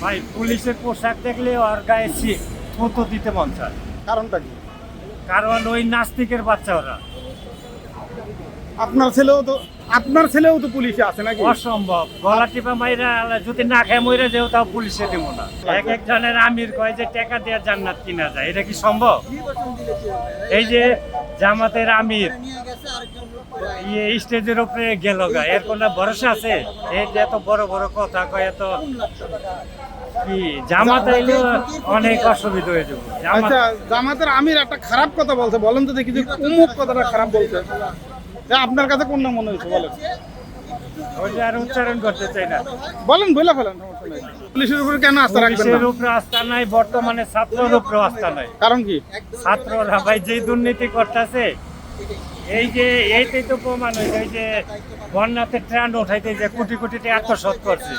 ভাই পুলিশের পোশাক দেখলে ওর গায়ে সি- থুতু দিতে মন চায়। কারণটা কি? কারণ ওই নাস্তিকের বাচ্চা ওরা। আপনার ছেলেও তো আপনার ছেলেও তো পুলিশে আছে নাকি? অসম্ভব। গলা টিপা মাইরা যদি না খেয়ে মইরা যেও তাও পুলিশে দিব না। এক একজনের আমির কয় যে টাকা দিয়ে জান্নাত কিনা যায়। এটা কি সম্ভব? এই যে জামাতের আমির ইয়ে স্টেজের উপরে গেল গা। এর কোনো ভরসা আছে? এই যে এত বড় বড় কথা কয় এত কি? জামাত আইলে অনেক অসুবিধা হয়ে যাবে। আচ্ছা জামাতের আমির একটা খারাপ কথা বলছে বলেন তো দেখি যে উমুক কথাটা খারাপ বলছে। আপনার কাছে কোনটা মনে হয়েছে বলেন। ওইটা আর উচ্চারণ করতে চাই না। বলেন বলে ফেলেন পুলিশের উপরে কেন আস্থা রাখবেন পুলিশের উপরে আস্থা নাই বর্তমানে ছাত্রের উপরে আস্থা নাই। কারণ কি? ছাত্ররা ভাই যে দুর্নীতি করতেছে এই যে এইটাই তো প্রমাণ হয়েছে এই যে বন্যাতে ট্রান উঠাইতে যে কোটি কোটি টাকা আত্মসাৎ করছে।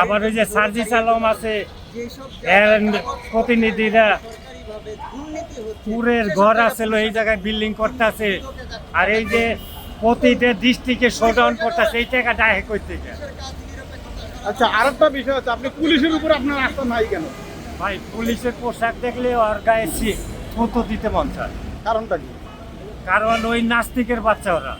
আবার ওই যে সার্জিস আলম আছে প্রতিনিধিরা পুরের ঘর আছে এই জায়গায় বিল্ডিং করতেছে। আর এই যে প্রতিটা ডিস্ট্রিক্টে শোডাউন করতেছে এই টাকা ডাহে করতে আচ্ছা আরেকটা বিষয় আছে আপনি পুলিশের উপর আপনার আস্থা নাই কেন? ভাই পুলিশের পোশাক দেখলে ওর গায়ে থুতু দিতে মন চায়। কারণটা কি? কারণ ওই নাস্তিকের বাচ্চা ওরা।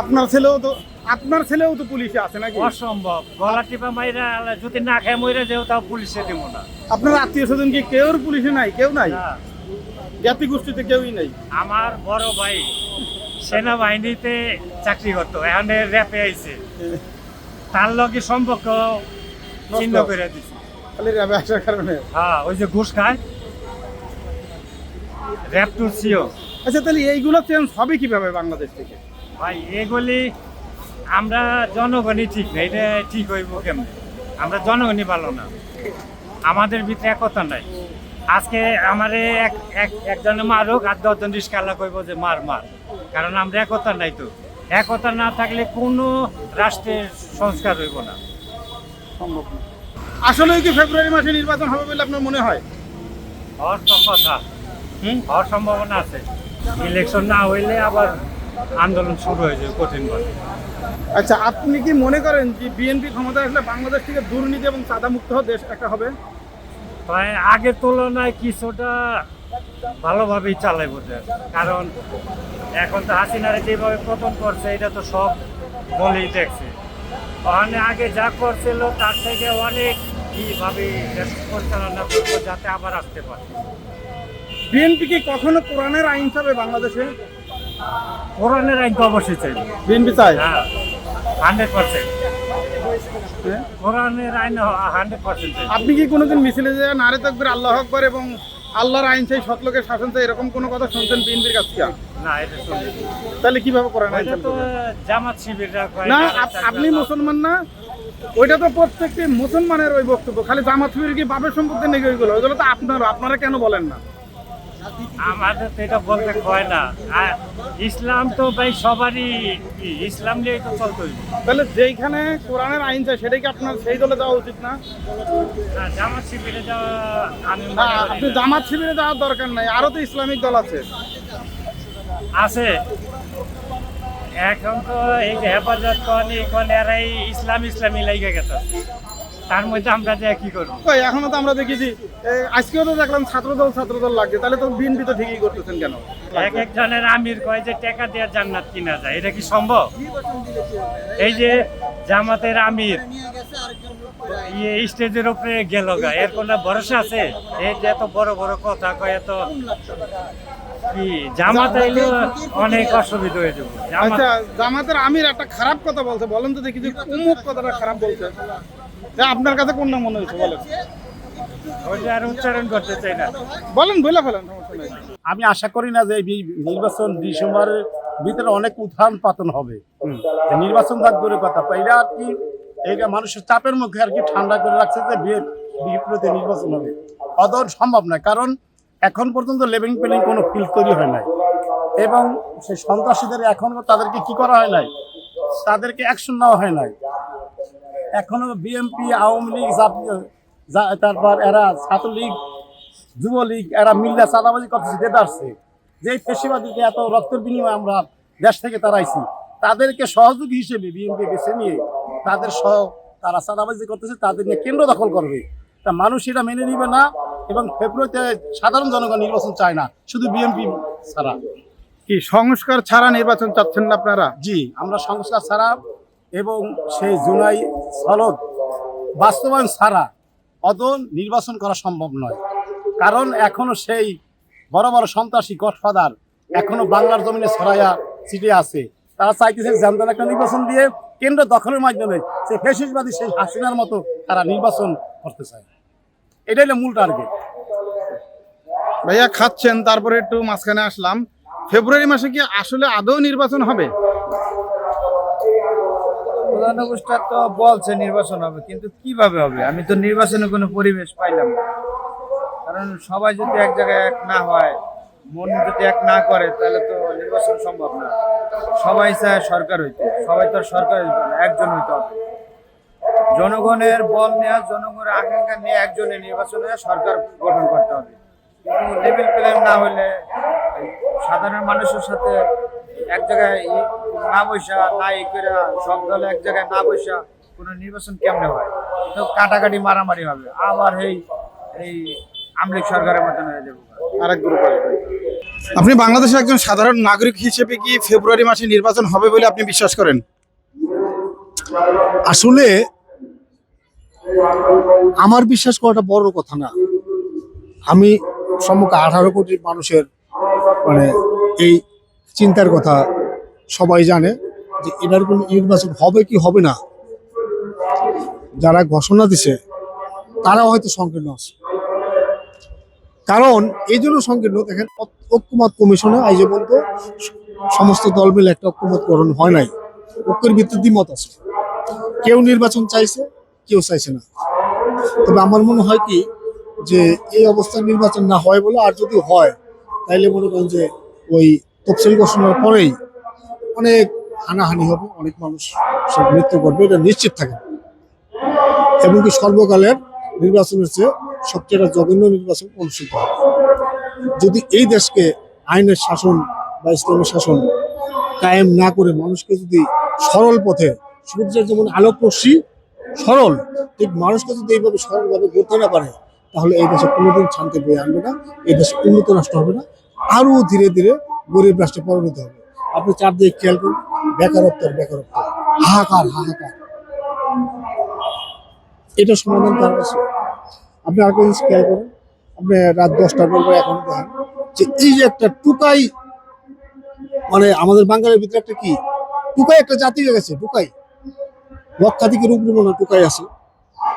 আপনার ছেলেও তো আপনার ছেলেও তো পুলিশে আছে নাকি? অসম্ভব। গলা টিপা মাইরা যদি না খেয়ে মইরা যেও তাও পুলিশে দিব না। আপনার আত্মীয় স্বজন কি কেউ পুলিশে নাই? কেউ নাই? জাতি গোষ্ঠীতে কেউই নাই? আমার বড় ভাই সেনাবাহিনীতে চাকরি করতো এখানে র্যাপে আইছে। তার লগে সম্পর্ক নষ্ট। করে দিছে। খালি র্যাবে আসার কারণে? হ্যাঁ ওই যে ঘুষ খায় র্যাপ টু সিও। আচ্ছা তাহলে এইগুলো চেঞ্জ হবে কীভাবে বাংলাদেশ থেকে? ভাই এগুলি আমরা জনগণই ঠিক না এটা ঠিক হইব কেমন? আমরা জনগণই ভালো না। আমাদের ভিতরে একতা নাই। আজকে আমারে এক এক একজনে মারুক আর দশজন রিস্কালা কইব যে মার মার। কারণ আমরা একতা নাই তো। একতা না থাকলে কোনো রাষ্ট্রের সংস্কার হইব না। সম্ভব না। আসলে কি ফেব্রুয়ারি মাসে নির্বাচন হবে বলে আপনার মনে হয়? হওয়ার কথা। হুম? হওয়ার সম্ভাবনা আছে। ইলেকশন না হইলে আবার আন্দোলন শুরু হয়েছে কঠিনভাবে আচ্ছা আপনি কি মনে করেন যে বিএনপি ক্ষমতা আসলে বাংলাদেশ থেকে দুর্নীতি এবং চাঁদা মুক্ত দেশ একটা হবে? তাই আগের তুলনায় কিছুটা ভালোভাবেই চালাইব দেশ। কারণ এখন তো হাসিনারে যেভাবে পতন করছে এটা তো সব বলেই দেখছে। ওখানে আগে যা করছিল তার থেকে অনেক কীভাবে পরিচালনা করব যাতে আবার আসতে পারে। বিএনপি কি কখনো কোরআনের আইন চাবে বাংলাদেশে? কোরআনের আইন তো অবশ্যই চাই। বিএনপি চায়? হ্যাঁ হান্ড্রেড পার্সেন্ট। হ্যাঁ? কোরআনের আইন হান্ড্রেড পার্সেন্ট চাই। আপনি কি কোনোদিন মিছিলে যে নারে তকবির আল্লাহ আকবর এবং আল্লাহর আইন চাই সৎলোকের শাসন চাই এরকম কোনো কথা শুনছেন বিএনপির কাছ থেকে? না এটা শুনি। তাহলে কীভাবে ওইটা জামাত শিবিররা না না, আপনি মুসলমান না ওইটা তো প্রত্যেকটি মুসলমানের ওই বক্তব্য। খালি জামাত শিবির কি বাপের সম্পত্তি নাকি ওইগুলো? ওইগুলো তো আপনার আপনারা কেন বলেন না? আমাদের তো এটা বলতে হয় না। আর ইসলাম তো ভাই সবারই ইসলাম নিয়েই তো চলতে হইবে। তাহলে যেইখানে কোরআনের আইন চাই সেটা কি আপনার সেই দলে যাওয়া উচিত না? না, জামাত শিবিরে যাওয়া আমি না করি আপনি না। জামাত শিবিরে যাওয়ার দরকার নাই আরও তো ইসলামিক দল আছে। আছে। এখন তো এই যে হেফাজত কন এই কন এরাই ইসলাম ইসলামী লাইগে গেছে তার মধ্যে আমরা যে কি করব? কই এখনও তো আমরা দেখেছি আজকেও তো দেখলাম ছাত্রদল ছাত্রদল লাগছে তাহলে তো বিএনপি তো ঠিকই করতেছেন কেন? এক একজনের আমির কয় যে টাকা দিয়ে জান্নাত কিনা যায় এটা কি সম্ভব? এই যে জামাতের আমির ইয়ে স্টেজের উপরে গেল গা এর কোনো ভরসা আছে? এই যে এত বড় বড় কথা কয় এত কি জামাত আইলে অনেক অসুবিধা হয়ে যাবে। আচ্ছা জামাতের আমির একটা খারাপ কথা বলছে বলেন তো দেখি যে উমুক কথাটা খারাপ বলছে। তা আপনার কাছে কোনটা মনে হয়েছে বলেন। আর উচ্চারণ করতে চাই না। বলেন বলে ফেলেন আমি আশা করি না যে এই নির্বাচন ডিসেম্বরের ভিতরে অনেক উত্থান পাতন হবে। নির্বাচন দূরের কথা এটা আর কি মানুষের চাপের মুখে আর কি ঠান্ডা করে রাখছে যে বিয়ে- বিপ্লবীতে নির্বাচন হবে। অদর সম্ভব নয় কারণ এখন পর্যন্ত লেভিং পেলিং কোনো ফিল তৈরি হয় নাই। এবং সেই সন্ত্রাসীদের এখনও তাদেরকে কি করা হয় নাই? তাদেরকে অ্যাকশন নেওয়া হয় নাই। এখনও বিএনপি আওয়ামী লীগ তারপর এরা ছাত্রলীগ, যুবলীগ, এরা মিল্লা চাঁদাবাজি করতেছে দেদারছে যেই পেশিবাদীকে এত রক্তের বিনিময়ে আমরা দেশ থেকে তাড়াইছি তাদেরকে সহযোগী হিসেবে বিএনপি বেছে নিয়ে তাদের সহ তারা চাঁদাবাজি করতেছে, তাদের নিয়ে কেন্দ্র দখল করবে। তা মানুষ এটা মেনে নিবে না। এবং ফেব্রুয়ারিতে সাধারণ জনগণ নির্বাচন চায় না শুধু বিএনপি ছাড়া। কি সংস্কার ছাড়া নির্বাচন চাচ্ছেন না আপনারা? জি আমরা সংস্কার ছাড়া এবং সেই জুলাই সনদ বাস্তবায়ন ছাড়া অত নির্বাচন করা সম্ভব নয়। কারণ এখনও সেই বড় বড় সন্ত্রাসী গডফাদার এখনও বাংলার জমিনে ছড়াইয়া সিটে আছে। তারা চাইতেছে জানতেন একটা নির্বাচন দিয়ে কেন্দ্র দখলের মাধ্যমে সেই ফেসিসবাদী সেই হাসিনার মতো তারা নির্বাচন করতে চায়। এটাই হলো মূল টার্গেট ভাইয়া খাচ্ছেন, তারপরে একটু মাঝখানে আসলাম। ফেব্রুয়ারি মাসে কি আসলে আদৌ নির্বাচন হবে? প্রধান তো বলছে নির্বাচন হবে, কিন্তু কীভাবে হবে? আমি তো নির্বাচনে কোনো পরিবেশ পাইলাম না। কারণ সবাই যদি এক জায়গায় এক না হয়, মন যদি এক না করে, তাহলে তো নির্বাচন সম্ভব না। সবাই চায় সরকার হইতে, সবাই তো সরকার হইতে না, একজন হইতে হবে। জনগণের বল নেওয়া জনগণের আকাঙ্ক্ষা নিয়ে একজনের নির্বাচনে সরকার গঠন করতে হবে। প্লেন না হলে সাধারণ মানুষের সাথে এক জায়গায় না বৈশা না ই করে সব দলে এক জায়গায় না বৈশা কোনো নির্বাচন কেমনে হয়? তো কাটাকাটি মারামারি হবে। আবার এই এই আমলিক সরকারের মতন হয়ে যাবে। আরেক গ্রুপ আসবে আপনি বাংলাদেশের একজন সাধারণ নাগরিক হিসেবে কি ফেব্রুয়ারি মাসে নির্বাচন হবে বলে আপনি বিশ্বাস করেন? আসলে আমার বিশ্বাস করাটা বড় কথা না। আমি সম্মুখে আঠারো কোটি মানুষের মানে এই চিন্তার কথা সবাই জানে যে এবার কোনো নির্বাচন হবে কি হবে না। যারা ঘোষণা দিছে, তারা হয়তো সংকীর্ণ আছে। কারণ এই জন্য সংকীর্ণ, দেখেন, ঐক্যমত কমিশনে আজ পর্যন্ত সমস্ত দল মিলে একটা ঐক্যমতকরণ হয় নাই। ঐক্যের ভিত্তিতে মত আছে। কেউ নির্বাচন চাইছে, কেউ চাইছে না। তবে আমার মনে হয় কি যে এই অবস্থায় নির্বাচন না হয় বলে আর যদি হয়, তাইলে মনে করেন যে ওই তফসিল ঘোষণার পরেই অনেক হানাহানি হবে, অনেক মানুষ মৃত্যু করবে এটা নিশ্চিত থাকে। এমনকি সর্বকালের নির্বাচনের চেয়ে সবচেয়ে জঘন্য নির্বাচন অনুষ্ঠিত হবে। যদি এই দেশকে আইনের শাসন বা ইসলামের শাসন কায়েম না করে মানুষকে যদি সরল পথে, সূর্যের যেমন আলোক রশ্মি সরল, ঠিক মানুষকে যদি এইভাবে সরলভাবে গড়তে না পারে তাহলে এই দেশে কোনোদিন শান্তি বয়ে আনবে না, এই দেশ উন্নত রাষ্ট্র হবে না, আরও ধীরে ধীরে গরিব রাষ্ট্রে পরিণত হবে। আপনি চারদিকে খেয়াল করুন, বেকারত্ব বেকারত্ব, হাহাকার হাহাকার। এটা সমাধান কার আছে। আপনি আর কোনো খেয়াল করুন, আপনি রাত দশটার পর এখন দেখেন যে এই যে একটা টুকাই মানে আমাদের বাঙালির ভিতরে একটা কি, টুকাই একটা জাতি হয়ে গেছে, টুকাই। লক্ষাধিকের উপরে মনে টুকাই আছে।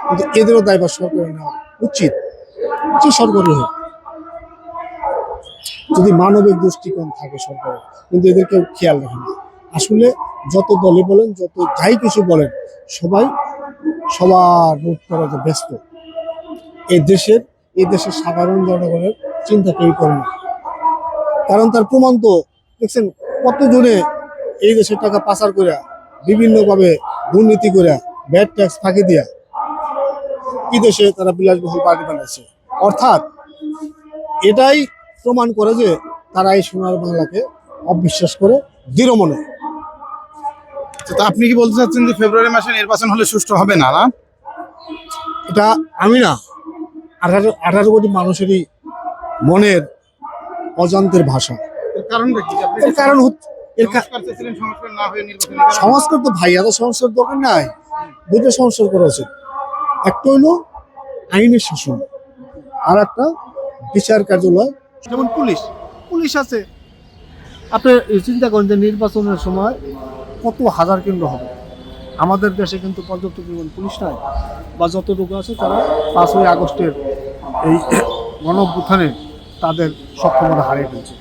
কিন্তু এদেরও দায়ভার সরকারের নেওয়া উচিত। উচিত সরকারের যদি মানবিক দৃষ্টিকোণ থাকে সরকারের, কিন্তু এদের কেউ খেয়াল রাখে না। আসলে যত দলে বলেন, যত যাই কিছু বলেন, সবাই সবার রূপ করাতে ব্যস্ত। এই দেশের এই দেশের সাধারণ জনগণের চিন্তা কেউ করে না। কারণ তার প্রমাণ তো, দেখছেন কত কতজনে এই দেশের টাকা পাচার করে, বিভিন্নভাবে দুর্নীতি করে, ব্যাড ট্যাক্স ফাঁকি দিয়া, কি দেশে তারা বিলাসবহুল পার্টি বানাইছে? অর্থাৎ এটাই প্রমাণ করে যে তারা এই সোনার বাংলাকে অবিশ্বাস করে দৃঢ় মনে। তো আপনি কি বলতে চাচ্ছেন যে ফেব্রুয়ারি মাসে নির্বাচন হলে সুষ্ঠু হবে না না? এটা আমি না আঠারো আঠারো কোটি মানুষেরই মনের অজান্তের ভাষা। এর কারণ এর সংস্কার তো ভাই এত সংস্কার দরকার নাই। দুটো সংস্কার করা উচিত। একটা হইল আইনের শাসন। আর একটা বিচার কার্যালয়। যেমন পুলিশ। পুলিশ আছে। আপনি চিন্তা করেন যে নির্বাচনের সময় কত হাজার কেন্দ্র হবে? আমাদের দেশে কিন্তু পর্যাপ্ত পরিমাণ পুলিশ নাই। বা যতটুকু আছে তারা পাঁচই আগস্টের এই গণঅভ্যুত্থানে তাদের সক্ষমতা হারিয়ে ফেলছে।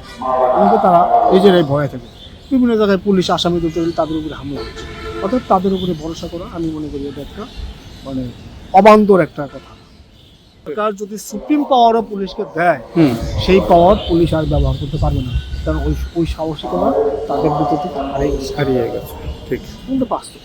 কিন্তু তারা নিজেরাই ভয়ে থাকে। বিভিন্ন জায়গায় পুলিশ আসামি দুটো তাদের উপরে হামলা হচ্ছে। অর্থাৎ তাদের উপরে ভরসা করা আমি মনে করি এটা একটা মানে অবান্তর একটা কথা। সরকার যদি সুপ্রিম পাওয়ারও পুলিশকে দেয় সেই পাওয়ার পুলিশ আর ব্যবহার করতে পারবে না। কারণ ওই ওই সাহসিকতা তাদের ভিতর থেকে হারিয়ে গেছে হারিয়ে গেছে। ঠিক। কিন্তু বাস্তব।